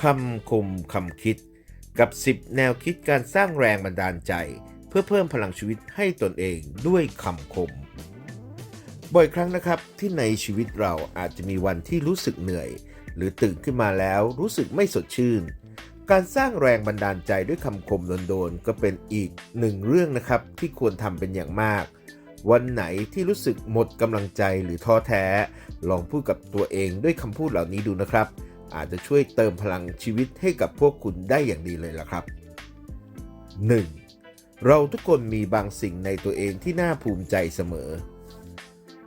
คำคมคำคิด กับ 10 แนวคิดการสร้างแรงบันดาลใจ เพื่อเพิ่มพลังชีวิตให้ตนเองด้วยคำคม บ่อยครั้งนะครับที่ในชีวิตเราอาจจะมีวันที่รู้สึกเหนื่อย หรือตื่นขึ้นมาแล้วรู้สึกไม่สดชื่น การสร้างแรงบันดาลใจด้วยคำคมโดนๆก็เป็นอีกหนึ่งเรื่องนะครับที่ควรทำเป็นอย่างมากวันไหนที่รู้สึกหมดกำลังใจหรือท้อแท้ ลองพูดกับตัวเองด้วยคำพูดเหล่านี้ดูนะครับ อาจจะช่วยเติมพลังชีวิตให้กับพวกคุณได้อย่างดีเลยล่ะครับ 1. เราทุกคนมีบางสิ่งในตัวเองที่น่าภูมิใจเสมอ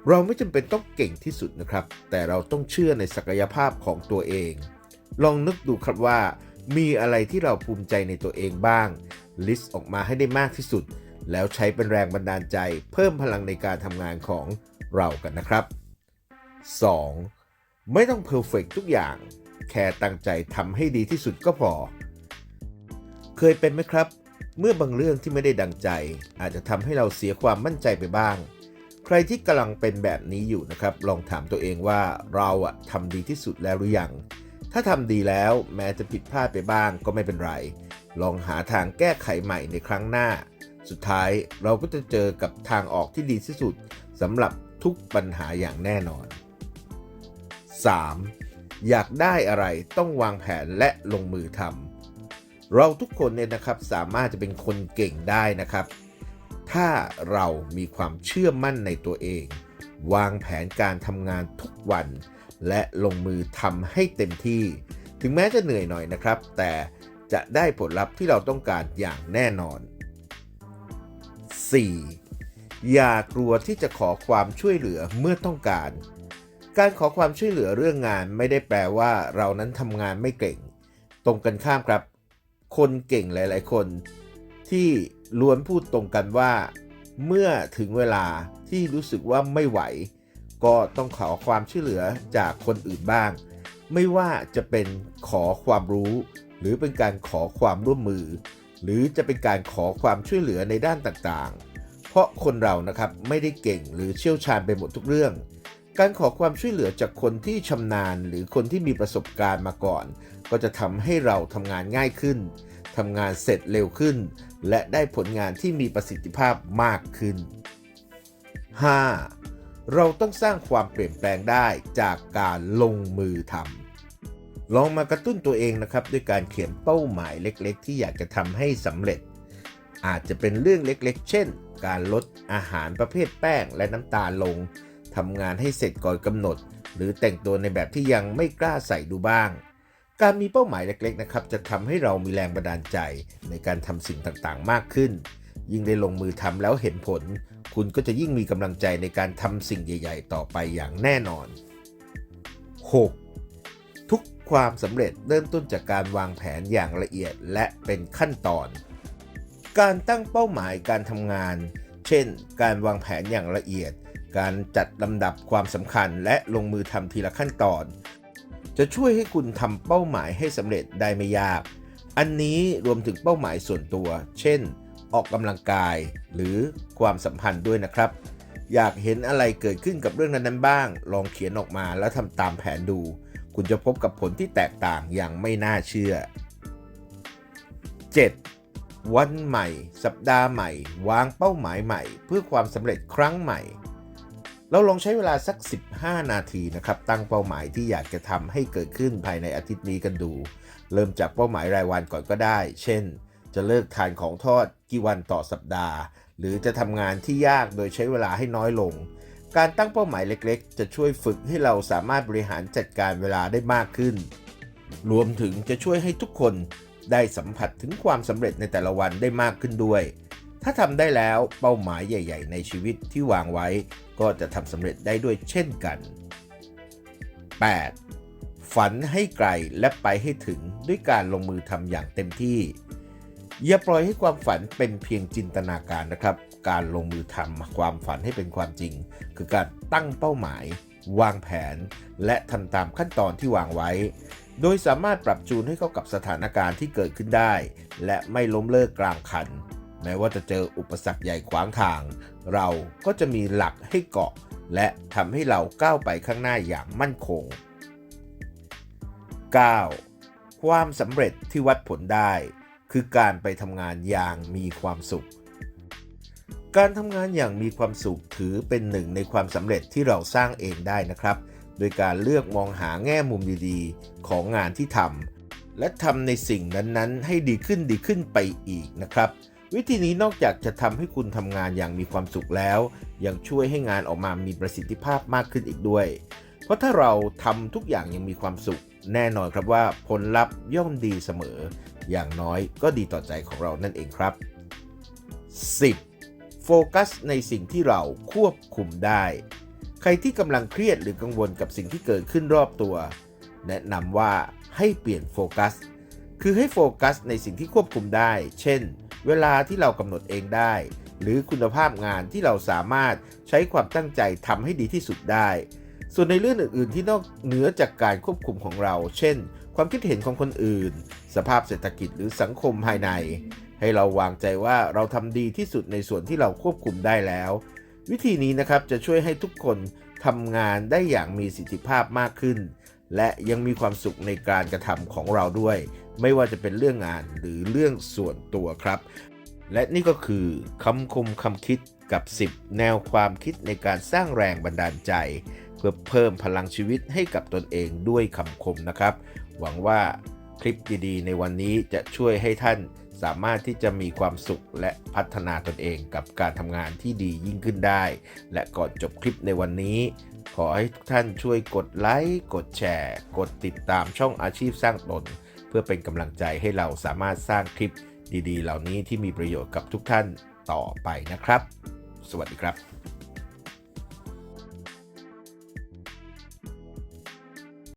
เราไม่จำเป็นต้องเก่งที่สุดนะครับ แต่เราต้องเชื่อในศักยภาพของตัวเอง ลองนึกดูครับว่า มีอะไรที่เราภูมิใจในตัวเองบ้าง ลิสต์ออกมาให้ได้มากที่สุด แล้วใช้เป็นแรงบันดาลใจ เพิ่มพลังในการทำงานของเรากันนะครับ 2. ไม่ต้องเพอร์เฟกทุกอย่าง แค่ตั้งใจทำให้ดีที่สุดก็พอ เคยเป็นไหมครับ เมื่อบางเรื่องที่ไม่ได้ดังใจ อาจจะทำให้เราเสียความมั่นใจไปบ้าง ใครที่กำลังเป็นแบบนี้อยู่นะครับ ลองถามตัวเองว่าเราอะทำดีที่สุดแล้วหรือยัง ถ้าทำดีแล้วแม้จะผิดพลาดไปบ้างก็ไม่เป็นไร ลองหาทางแก้ไขใหม่ในครั้งหน้า สุดท้ายเราก็จะเจอกับทางออกที่ดีที่สุดสำหรับทุกปัญหาอย่างแน่นอน 3. อยากได้อะไรต้องวางแผนและลงมือทำเราทุกคนเนี่ยนะครับสามารถจะเป็นคนเก่งได้นะครับ ถ้าเรามีความเชื่อมั่นในตัวเอง วางแผนการทำงานทุกวัน และลงมือทำให้เต็มที่ ถึงแม้จะเหนื่อยหน่อยนะครับ แต่จะได้ผลลัพธ์ที่เราต้องการอย่างแน่นอน 4. อย่ากลัวที่จะขอความช่วยเหลือเมื่อต้องการ การขอความช่วยเหลือเรื่องงานไม่ได้แปลว่าเรานั้นทำงานไม่เก่ง ตรงกันข้ามครับ คนเก่งหลาย ๆ คน ที่ล้วนพูดตรงกันว่า เมื่อถึงเวลาที่รู้สึกว่าไม่ไหว ก็ต้องขอความช่วยเหลือจากคนอื่นบ้าง ไม่ว่าจะเป็นขอความรู้ หรือเป็นการขอความร่วมมือ หรือจะเป็นการขอความช่วยเหลือในด้านต่างๆ เพราะคนเรานะครับไม่ได้เก่งหรือเชี่ยวชาญไปหมดทุกเรื่อง การขอความช่วยเหลือจากคนที่ชำนาญ หรือคนที่มีประสบการณ์มาก่อน ก็จะทำให้เราทำงานง่ายขึ้นทำงานเสร็จเร็วขึ้น และได้ผลงานที่มีประสิทธิภาพมากขึ้น 5. เราต้องสร้างความเปลี่ยนแปลงได้จากการลงมือทำลองมากระตุ้นตัวเองนะครับ ด้วยการเขียนเป้าหมายเล็กๆ ที่อยากจะทำให้สำเร็จ อาจจะเป็นเรื่องเล็กๆ เช่น การลดอาหารประเภทแป้งและน้ำตาลลง ทำงานให้เสร็จก่อนกำหนด หรือแต่งตัวในแบบที่ยังไม่กล้าใส่ดูบ้าง การมีเป้าหมายเล็กๆนะครับ จะทำให้เรามีแรงบันดาลใจในการทำสิ่งต่างๆ มากขึ้น ยิ่งได้ลงมือทำแล้วเห็นผล คุณก็จะยิ่งมีกำลังใจในการทำสิ่งใหญ่ ๆ ต่อไปอย่างแน่นอน 6. ทุกความสำเร็จเริ่มต้นจากการวางแผนอย่างละเอียดและเป็นขั้นตอน การตั้งเป้าหมายการทำงาน เช่น การวางแผนอย่างละเอียด การจัดลำดับความสำคัญและลงมือทำทีละขั้นตอน จะช่วยให้คุณทำเป้าหมายให้สำเร็จได้ไม่ยาก อันนี้รวมถึงเป้าหมายส่วนตัว เช่น ออกกำลังกายหรือความสัมพันธ์ด้วยนะครับ อยากเห็นอะไรเกิดขึ้นกับเรื่องนั้นๆบ้าง ลองเขียนออกมาแล้วทำตามแผนดู คุณจะพบกับผลที่แตกต่างอย่างไม่น่าเชื่อ 7. วันใหม่ สัปดาห์ใหม่ วางเป้าหมายใหม่ เพื่อความสำเร็จครั้งใหม่ เราลองใช้เวลาสัก 15 นาทีนะครับ ตั้งเป้าหมายที่อยากจะทำให้เกิดขึ้นภายในอาทิตย์นี้กันดู เริ่มจากเป้าหมายรายวันก่อนก็ได้ เช่น จะเลิกทานของทอดกี่วันต่อสัปดาห์ หรือจะทำงานที่ยากโดยใช้เวลาให้น้อยลง การตั้งเป้าหมายเล็กๆ จะช่วยฝึกให้เราสามารถบริหารจัดการเวลาได้มากขึ้น รวมถึงจะช่วยให้ทุกคนได้สัมผัสถึงความสำเร็จในแต่ละวันได้มากขึ้นด้วย ถ้าทำได้แล้วเป้าหมายใหญ่ ๆ ในชีวิตที่วางไว้ ก็จะทำสำเร็จได้ด้วยเช่นกัน 8. ฝันให้ไกลและไปให้ถึงด้วยการลงมือทำอย่างเต็มที่ อย่าปล่อยให้ความฝันเป็นเพียงจินตนาการนะครับ การลงมือทำความฝันให้เป็นความจริง คือการตั้งเป้าหมาย วางแผน และทำตามขั้นตอนที่วางไว้ โดยสามารถปรับจูนให้เข้ากับสถานการณ์ที่เกิดขึ้นได้ และไม่ล้มเลิกกลางคัน แม้ว่าจะเจออุปสรรคใหญ่ขวางทาง เราก็จะมีหลักให้เกาะ และทำให้เราก้าวไปข้างหน้าอย่างมั่นคง 9. ความสำเร็จที่วัดผลได้ คือการไปทำงานอย่างมีความสุข การทำงานอย่างมีความสุขถือเป็นหนึ่งในความสำเร็จที่เราสร้างเองได้นะครับ โดยการเลือกมองหาแง่มุมดีๆ ของงานที่ทำและทำในสิ่งนั้นๆ ให้ดีขึ้นดีขึ้นไปอีกนะครับ วิธีนี้นอกจากจะทำให้คุณทำงานอย่างมีความสุขแล้ว ยังช่วยให้งานออกมามีประสิทธิภาพมากขึ้นอีกด้วย เพราะถ้าเราทำทุกอย่างยังมีความสุข แน่นอนครับว่าผลลัพธ์ย่อมดีเสมอ อย่างน้อยก็ดีต่อใจของเรานั่นเองครับ 10. โฟกัสในสิ่งที่เราควบคุมได้ ใครที่กำลังเครียดหรือกังวลกับสิ่งที่เกิดขึ้นรอบตัว แนะนำว่าให้เปลี่ยนโฟกัส คือให้โฟกัสในสิ่งที่ควบคุมได้ เช่น เวลาที่เรากำหนดเองได้ หรือคุณภาพงานที่เราสามารถใช้ความตั้งใจทำให้ดีที่สุดได้ ส่วนในเรื่องอื่น ๆ ที่นอกเหนือจากการควบคุมของเรา เช่น ความคิดเห็นของคนอื่น สภาพเศรษฐกิจหรือสังคมภายใน ให้เราวางใจว่าเราทำดีที่สุดในส่วนที่เราควบคุมได้แล้ว วิธีนี้นะครับจะช่วยให้ทุกคนทำงานได้อย่างมีประสิทธิภาพมากขึ้น และยังมีความสุขในการกระทำของเราด้วย ไม่ว่าจะเป็นเรื่องงานหรือเรื่องส่วนตัวครับ และนี่ก็คือคำคมคำคิดกับ 10 แนวความคิดในการสร้างแรงบันดาลใจ เพื่อเพิ่มพลังชีวิตให้กับตนเองด้วยคำคมนะครับ หวังว่าคลิปดีๆ ในวันนี้จะช่วยให้ท่านสามารถที่จะมีความสุขและพัฒนาตนเองกับการทำงานที่ดียิ่งขึ้นได้ และก่อนจบคลิปในวันนี้ ขอให้ทุกท่านช่วยกดไลค์ กดแชร์ กดติดตามช่องอาชีพสร้างตน พื่อเป็นกำลังใจให้เราสามารถสร้างคลิปดีๆ เหล่านี้ที่มีประโยชน์กับทุกท่านต่อไปนะครับ สวัสดีครับ